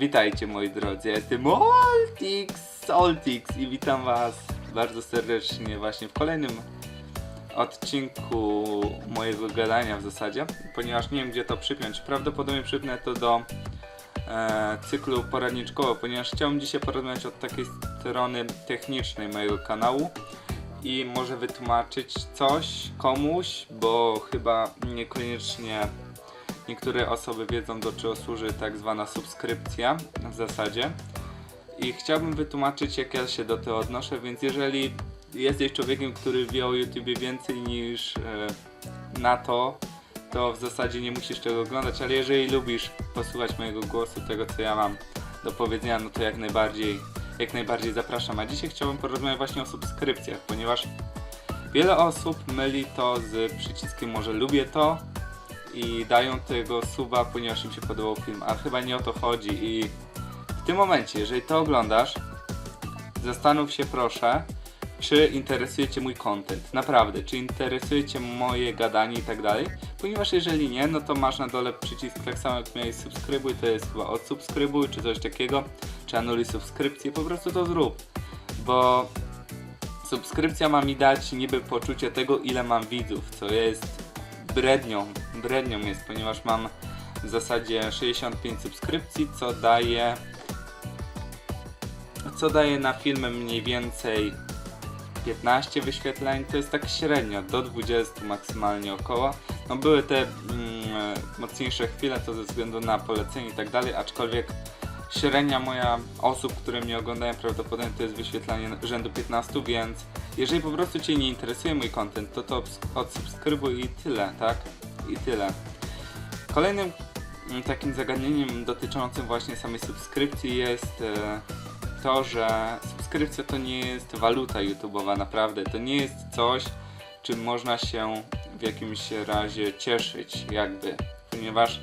witajcie moi drodzy, jestem Oltix, Oltix i witam was bardzo serdecznie właśnie w kolejnym odcinku mojego gadania w zasadzie, ponieważ nie wiem gdzie to przypiąć, prawdopodobnie przypnę to do e, cyklu poradniczkowo, ponieważ chciałem dzisiaj porozmawiać od takiej strony technicznej mojego kanału i może wytłumaczyć coś komuś, bo chyba niekoniecznie niektóre osoby wiedzą do czego służy tak zwana subskrypcja w zasadzie. I chciałbym wytłumaczyć jak ja się do tego odnoszę, więc jeżeli jesteś człowiekiem, który wie o YouTubie więcej niż e, na to, to w zasadzie nie musisz tego oglądać, ale jeżeli lubisz posłuchać mojego głosu, tego co ja mam do powiedzenia, no to jak najbardziej, jak najbardziej zapraszam. A dzisiaj chciałbym porozmawiać właśnie o subskrypcjach, ponieważ wiele osób myli to z przyciskiem może lubię to i dają tego suba, ponieważ im się podobał film, a chyba nie o to chodzi i w tym momencie, jeżeli to oglądasz, zastanów się proszę, czy interesuje Cię mój content. Naprawdę, czy interesuje Cię moje gadanie i tak dalej. Ponieważ jeżeli nie, no to masz na dole przycisk tak samo jak miałeś subskrybuj, to jest chyba odsubskrybuj, czy coś takiego, czy anuluj subskrypcję, po prostu to zrób. Bo subskrypcja ma mi dać niby poczucie tego, ile mam widzów, co jest brednią, brednią jest, ponieważ mam w zasadzie 65 subskrypcji, co daje co daje na filmy mniej więcej 15 wyświetleń, to jest tak średnio, do 20 maksymalnie około. No były te mm, mocniejsze chwile, to ze względu na polecenie i tak dalej, aczkolwiek średnia moja osób, które mnie oglądają prawdopodobnie to jest wyświetlanie rzędu 15, więc jeżeli po prostu Cię nie interesuje mój content, to to odsubskrybuj i tyle, tak? I tyle. Kolejnym mm, takim zagadnieniem dotyczącym właśnie samej subskrypcji jest e, to, że subskrypcja to nie jest waluta YouTube'owa, naprawdę. To nie jest coś, czym można się w jakimś razie cieszyć, jakby. Ponieważ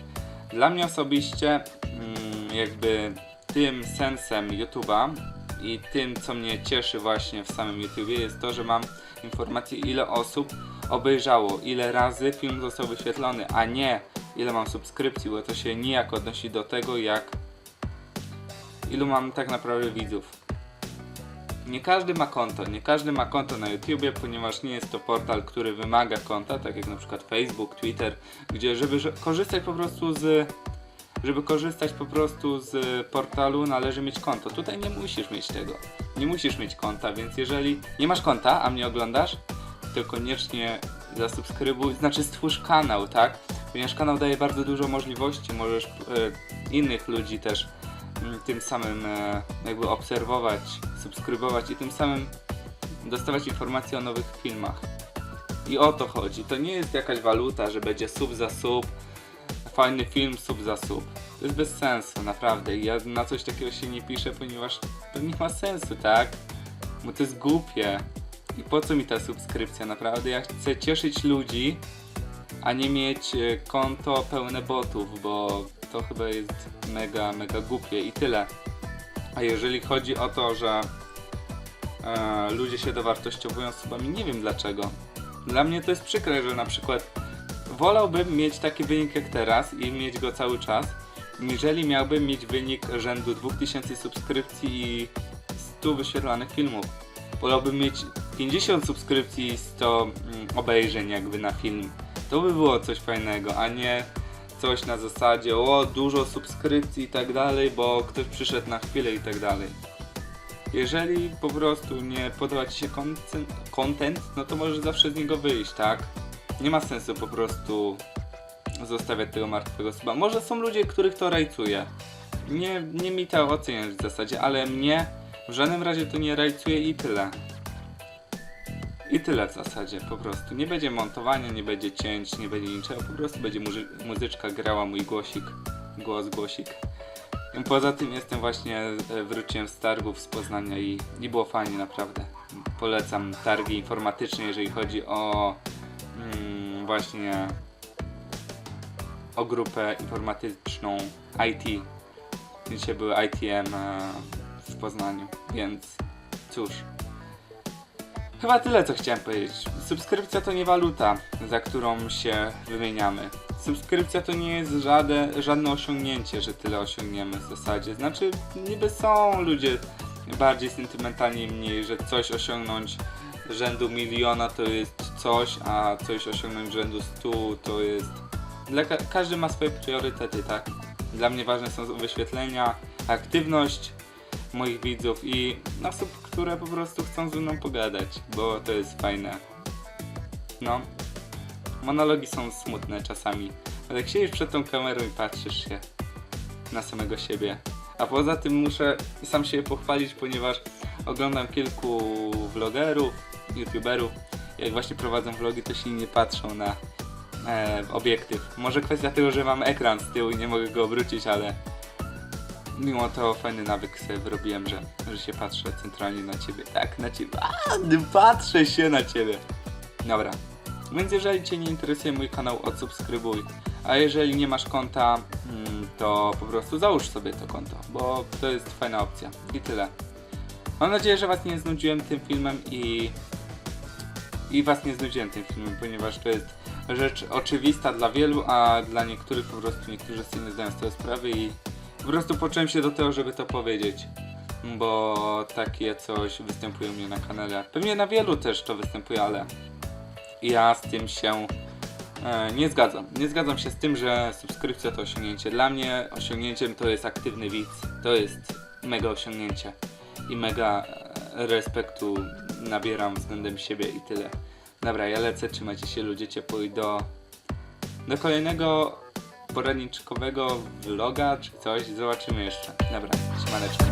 dla mnie osobiście, jakby tym sensem YouTube'a i tym, co mnie cieszy właśnie w samym YouTubie, jest to, że mam informację, ile osób obejrzało, ile razy film został wyświetlony, a nie ile mam subskrypcji, bo to się nijak odnosi do tego, jak ilu mam tak naprawdę widzów. Nie każdy ma konto, nie każdy ma konto na YouTubie, ponieważ nie jest to portal, który wymaga konta, tak jak na przykład Facebook, Twitter, gdzie żeby że- korzystać po prostu z żeby korzystać po prostu z portalu należy mieć konto. Tutaj nie musisz mieć tego. Nie musisz mieć konta, więc jeżeli nie masz konta, a mnie oglądasz, to koniecznie zasubskrybuj, znaczy stwórz kanał, tak? Ponieważ kanał daje bardzo dużo możliwości, możesz e, innych ludzi też mm, tym samym e, jakby obserwować, subskrybować i tym samym dostawać informacje o nowych filmach. I o to chodzi. To nie jest jakaś waluta, że będzie sub za sub, fajny film sub za sub. To jest bez sensu, naprawdę. Ja na coś takiego się nie piszę, ponieważ to nie ma sensu, tak? Bo to jest głupie. I po co mi ta subskrypcja, naprawdę? Ja chcę cieszyć ludzi, a nie mieć e, konto pełne botów, bo to chyba jest mega, mega głupie i tyle. A jeżeli chodzi o to, że e, ludzie się dowartościowują subami, nie wiem dlaczego. Dla mnie to jest przykre, że na przykład wolałbym mieć taki wynik jak teraz i mieć go cały czas, niżeli miałbym mieć wynik rzędu 2000 subskrypcji i 100 wyświetlanych filmów. Wolałbym mieć 50 subskrypcji i 100 mm, obejrzeń jakby na film. To by było coś fajnego, a nie coś na zasadzie o dużo subskrypcji i tak dalej, bo ktoś przyszedł na chwilę i tak dalej. Jeżeli po prostu nie podoba Ci się content, no to możesz zawsze z niego wyjść, tak? Nie ma sensu po prostu zostawiać tego martwego suba. Może są ludzie, których to rajcuje. Nie, nie mi to oceniać w zasadzie, ale mnie w żadnym razie to nie rajcuje i tyle. I tyle w zasadzie, po prostu. Nie będzie montowania, nie będzie cięć, nie będzie niczego, po prostu będzie muzy- muzyczka grała, mój głosik, głos, głosik. Poza tym jestem właśnie, e, wróciłem z targów z Poznania i, i było fajnie naprawdę. Polecam targi informatyczne, jeżeli chodzi o mm, właśnie o grupę informatyczną IT. Dzisiaj były ITM e, w Poznaniu, więc cóż. Chyba tyle, co chciałem powiedzieć. Subskrypcja to nie waluta, za którą się wymieniamy. subskrypcja to nie jest żadne, żadne osiągnięcie, że tyle osiągniemy w zasadzie. Znaczy, niby są ludzie bardziej sentymentalni mniej, że coś osiągnąć rzędu miliona to jest coś, a coś osiągnąć rzędu 100 to jest... Dla ka- każdy ma swoje priorytety, tak? Dla mnie ważne są wyświetlenia, aktywność moich widzów i osób, które po prostu chcą ze mną pogadać, bo to jest fajne. No, monologi są smutne czasami, ale jak siedzisz przed tą kamerą i patrzysz się na samego siebie. A poza tym muszę sam siebie pochwalić, ponieważ oglądam kilku vlogerów, youtuberów. Jak właśnie prowadzą vlogi, to się nie patrzą na e, obiektyw. Może kwestia tego, że mam ekran z tyłu i nie mogę go obrócić, ale mimo to fajny nawyk sobie wyrobiłem, że, że się patrzę centralnie na ciebie. Tak, na ciebie. A, patrzę się na ciebie. Dobra. Więc jeżeli Cię nie interesuje mój kanał, odsubskrybuj. A jeżeli nie masz konta, mm, to po prostu załóż sobie to konto, bo to jest fajna opcja. I tyle. Mam nadzieję, że Was nie znudziłem tym filmem i i Was nie znudziłem tym filmem, ponieważ to jest rzecz oczywista dla wielu, a dla niektórych po prostu niektórzy sobie nie zdają z tego sprawy i po prostu poczułem się do tego, żeby to powiedzieć. Bo takie coś występuje u mnie na kanale. Pewnie na wielu też to występuje, ale ja z tym się e, nie zgadzam. Nie zgadzam się z tym, że subskrypcja to osiągnięcie. Dla mnie osiągnięciem to jest aktywny widz. To jest mega osiągnięcie. I mega respektu nabieram względem siebie i tyle. Dobra, ja lecę, trzymajcie się ludzie ciepło i do, do kolejnego poradniczkowego vloga czy coś. Zobaczymy jeszcze. Dobra, siemaneczko.